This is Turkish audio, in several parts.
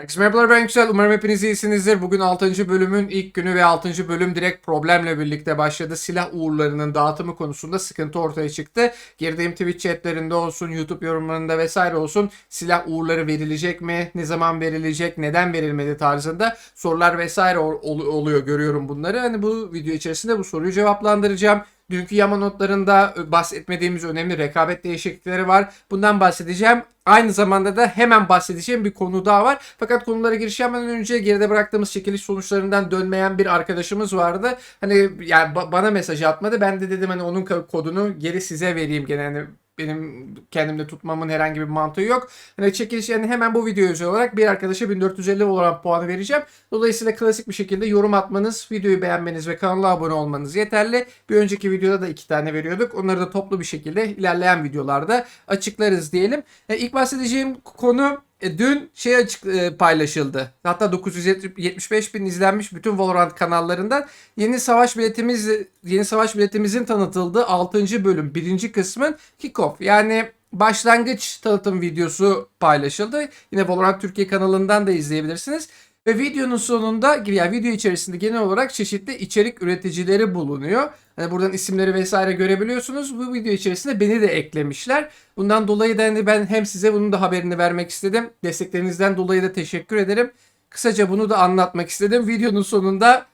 Herkese merhabalar ben Yüksel. Umarım hepiniz iyisinizdir. Bugün 6. bölümün ilk günü ve 6. bölüm direkt problemle birlikte başladı. Silah uğurlarının dağıtımı konusunda sıkıntı ortaya çıktı. Girdiğim Twitch chatlerinde olsun, YouTube yorumlarında vesaire olsun silah uğurları verilecek mi? Ne zaman verilecek? Neden verilmedi tarzında sorular vesaire ol- ol- oluyor görüyorum bunları. Hani bu video içerisinde bu soruyu cevaplandıracağım. Dünkü yama notlarında bahsetmediğimiz önemli rekabet değişiklikleri var. Bundan bahsedeceğim. Aynı zamanda da hemen bahsedeceğim bir konu daha var. Fakat konulara giriş yapmadan önce geride bıraktığımız çekiliş sonuçlarından dönmeyen bir arkadaşımız vardı. Hani yani ba- bana mesaj atmadı. Ben de dedim hani onun kodunu geri size vereyim gene hani benim kendimde tutmamın herhangi bir mantığı yok. Hani çekiliş yani hemen bu video özel olarak bir arkadaşa 1450 olan puanı vereceğim. Dolayısıyla klasik bir şekilde yorum atmanız, videoyu beğenmeniz ve kanala abone olmanız yeterli. Bir önceki videoda da iki tane veriyorduk. Onları da toplu bir şekilde ilerleyen videolarda açıklarız diyelim. E, ilk bahsedeceğim konu e, dün şey açık e, paylaşıldı. Hatta 975 bin izlenmiş bütün Valorant kanallarından yeni savaş biletimiz yeni savaş biletimizin tanıtıldığı 6. bölüm 1. kısmın kickoff. Yani başlangıç tanıtım videosu paylaşıldı. Yine Valorant Türkiye kanalından da izleyebilirsiniz. Ve videonun sonunda yani video içerisinde genel olarak çeşitli içerik üreticileri bulunuyor. Hani buradan isimleri vesaire görebiliyorsunuz. Bu video içerisinde beni de eklemişler. Bundan dolayı da hani ben hem size bunun da haberini vermek istedim. Desteklerinizden dolayı da teşekkür ederim. Kısaca bunu da anlatmak istedim. Videonun sonunda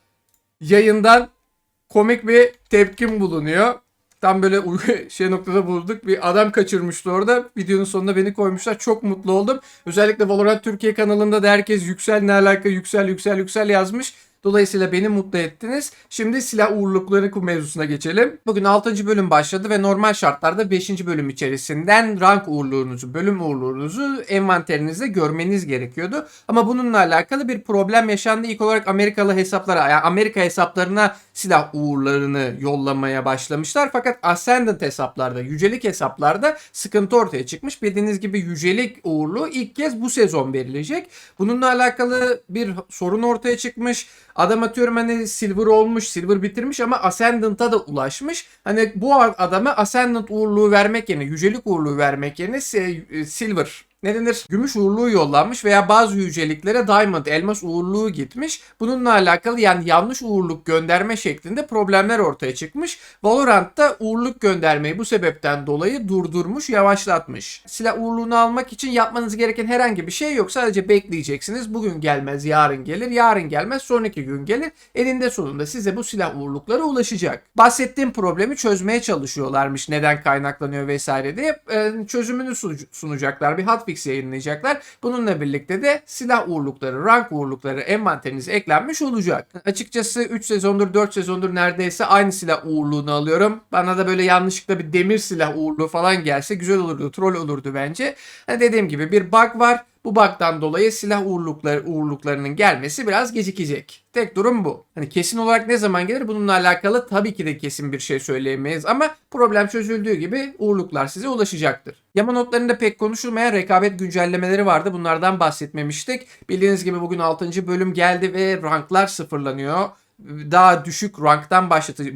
yayından komik bir tepkim bulunuyor. Tam böyle şey noktada bulduk. Bir adam kaçırmıştı orada. Videonun sonunda beni koymuşlar. Çok mutlu oldum. Özellikle Valorant Türkiye kanalında da herkes yüksel ne alaka yüksel yüksel yüksel yazmış. Dolayısıyla beni mutlu ettiniz. Şimdi silah uğurlukları mevzusuna geçelim. Bugün 6. bölüm başladı ve normal şartlarda 5. bölüm içerisinden rank uğurluğunuzu, bölüm uğurluğunuzu envanterinizde görmeniz gerekiyordu. Ama bununla alakalı bir problem yaşandı. İlk olarak Amerikalı hesaplara, yani Amerika hesaplarına silah uğurlarını yollamaya başlamışlar. Fakat Ascendant hesaplarda, yücelik hesaplarda sıkıntı ortaya çıkmış. Bildiğiniz gibi yücelik uğurluğu ilk kez bu sezon verilecek. Bununla alakalı bir sorun ortaya çıkmış. Adam atıyorum hani silver olmuş, silver bitirmiş ama Ascendant'a da ulaşmış. Hani bu adama Ascendant uğurluğu vermek yerine, yücelik uğurluğu vermek yerine si- silver ne denir? Gümüş uğurluğu yollanmış veya bazı yüceliklere diamond, elmas uğurluğu gitmiş. Bununla alakalı yani yanlış uğurluk gönderme şeklinde problemler ortaya çıkmış. Valorant'ta uğurluk göndermeyi bu sebepten dolayı durdurmuş, yavaşlatmış. Silah uğurluğunu almak için yapmanız gereken herhangi bir şey yok. Sadece bekleyeceksiniz. Bugün gelmez, yarın gelir. Yarın gelmez, sonraki gün gelir. Elinde sonunda size bu silah uğurlukları ulaşacak. Bahsettiğim problemi çözmeye çalışıyorlarmış. Neden kaynaklanıyor vesaire diye. Ee, çözümünü su- sunacaklar. Bir hotfix yayınlayacaklar. Bununla birlikte de silah uğurlukları, rank uğurlukları envanterinize eklenmiş olacak. Açıkçası 3 sezondur 4 sezondur neredeyse aynı silah uğurluğunu alıyorum. Bana da böyle yanlışlıkla bir demir silah uğurluğu falan gelse güzel olurdu. Troll olurdu bence. Hani dediğim gibi bir bug var. Bu bug'dan dolayı silah uğurlukları, uğurluklarının gelmesi biraz gecikecek. Tek durum bu. Hani kesin olarak ne zaman gelir bununla alakalı tabii ki de kesin bir şey söyleyemeyiz ama problem çözüldüğü gibi uğurluklar size ulaşacaktır. Yama notlarında pek konuşulmayan rekabet güncellemeleri vardı. Bunlardan bahsetmemiştik. Bildiğiniz gibi bugün 6. bölüm geldi ve ranklar sıfırlanıyor daha düşük ranktan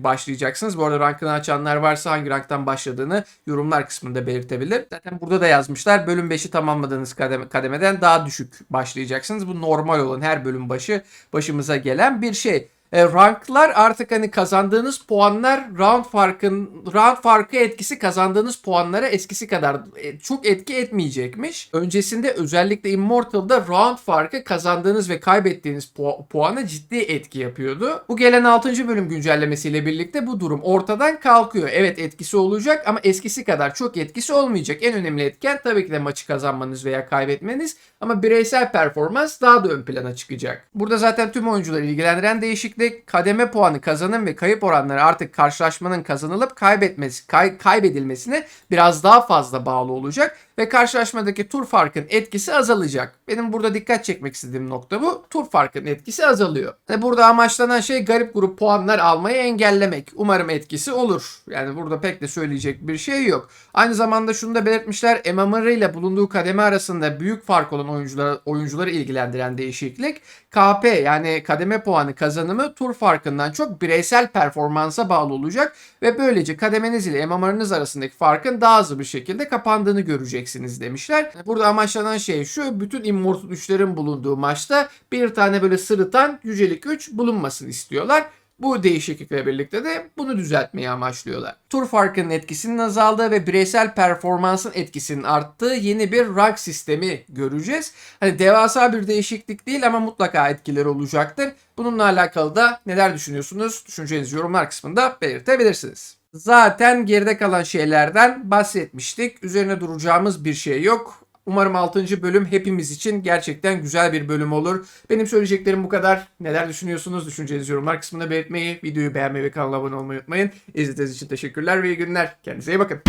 başlayacaksınız. Bu arada rankını açanlar varsa hangi ranktan başladığını yorumlar kısmında belirtebilir. Zaten burada da yazmışlar. Bölüm 5'i tamamladığınız kademe, kademeden daha düşük başlayacaksınız. Bu normal olan her bölüm başı başımıza gelen bir şey. E, ranklar artık hani kazandığınız puanlar round farkın round farkı etkisi kazandığınız puanlara eskisi kadar e, çok etki etmeyecekmiş. Öncesinde özellikle Immortal'da round farkı kazandığınız ve kaybettiğiniz pu- puana ciddi etki yapıyordu. Bu gelen 6. bölüm güncellemesiyle birlikte bu durum ortadan kalkıyor. Evet etkisi olacak ama eskisi kadar çok etkisi olmayacak. En önemli etken tabii ki de maçı kazanmanız veya kaybetmeniz ama bireysel performans daha da ön plana çıkacak. Burada zaten tüm oyuncuları ilgilendiren değişiklik kademe puanı kazanım ve kayıp oranları artık karşılaşmanın kazanılıp kaybetmesi kay- kaybedilmesine biraz daha fazla bağlı olacak ve karşılaşmadaki tur farkın etkisi azalacak. Benim burada dikkat çekmek istediğim nokta bu. Tur farkın etkisi azalıyor. Ve burada amaçlanan şey garip grup puanlar almayı engellemek. Umarım etkisi olur. Yani burada pek de söyleyecek bir şey yok. Aynı zamanda şunu da belirtmişler. MMR ile bulunduğu kademe arasında büyük fark olan oyuncular, oyuncuları ilgilendiren değişiklik. KP yani kademe puanı kazanımı tur farkından çok bireysel performansa bağlı olacak ve böylece kademeniz ile MMR'ınız arasındaki farkın daha hızlı bir şekilde kapandığını göreceksiniz demişler. Burada amaçlanan şey şu bütün Immortal 3'lerin bulunduğu maçta bir tane böyle sırıtan yücelik 3 bulunmasını istiyorlar. Bu değişiklikle birlikte de bunu düzeltmeyi amaçlıyorlar. Tur farkının etkisinin azaldığı ve bireysel performansın etkisinin arttığı yeni bir rank sistemi göreceğiz. Hani devasa bir değişiklik değil ama mutlaka etkileri olacaktır. Bununla alakalı da neler düşünüyorsunuz? Düşüncenizi yorumlar kısmında belirtebilirsiniz. Zaten geride kalan şeylerden bahsetmiştik. Üzerine duracağımız bir şey yok. Umarım 6. bölüm hepimiz için gerçekten güzel bir bölüm olur. Benim söyleyeceklerim bu kadar. Neler düşünüyorsunuz? Düşüncenizi yorumlar kısmında belirtmeyi, videoyu beğenmeyi ve kanala abone olmayı unutmayın. İzlediğiniz için teşekkürler ve iyi günler. Kendinize iyi bakın.